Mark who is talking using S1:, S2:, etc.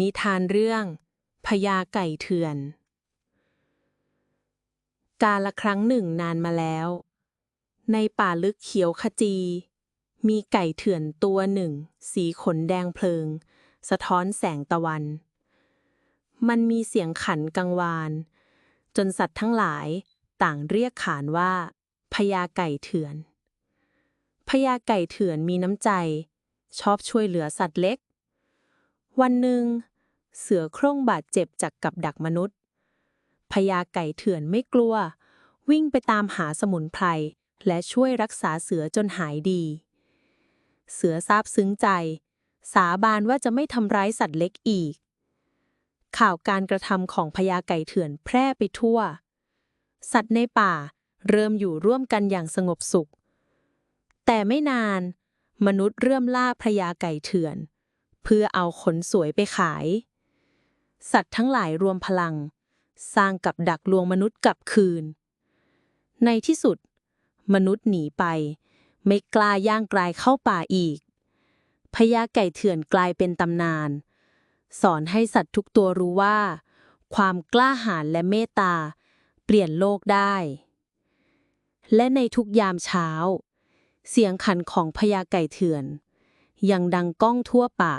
S1: นิทานเรื่องพญาไก่เถื่อน กาละครั้งหนึ่งนานมาแล้ว ในป่าลึกเขียวขจี มีไก่เถื่อนตัวหนึ่ง สีขนแดงเพลิง สะท้อนแสงตะวัน มันมีเสียงขันกังวาน จนสัตว์ทั้งหลายต่างเรียกขานว่าพญาไก่เถื่อนพญาไก่เถื่อนมีน้ำใจ ชอบช่วยเหลือสัตว์เล็ก วันหนึ่ง เสือโคร่งบาดเจ็บจากกับดักมนุษย์พญาไก่เถื่อนไม่กลัว วิ่งไปตามหาสมุนไพรและช่วยรักษาเสือจนหายดี เสือซาบซึ้งใจ สาบานว่าจะไม่ทำร้ายสัตว์เล็กอีก ข่าวการกระทำของพญาไก่เถื่อนแพร่ไปทั่ว สัตว์ในป่าเริ่มอยู่ร่วมกันอย่างสงบสุข แต่ไม่นาน มนุษย์เริ่มล่าพญาไก่เถื่อน พื่อเอาขนสวยไปขาย สัตว์ทั้งหลายรวมพลัง สร้างกับดักลวงมนุษย์กลับคืน ในที่สุด มนุษย์หนีไป ไม่กล้าย่างกลายเข้าป่าอีกพญาไก่เถื่อนกลายเป็นตำนาน สอนให้สัตว์ทุกตัวรู้ว่า ความกล้าหาญและเมตตา เปลี่ยนโลกได้ และในทุกยามเช้า เสียงขันของพญาไก่เถื่อน ยังดังก้องทั่วป่า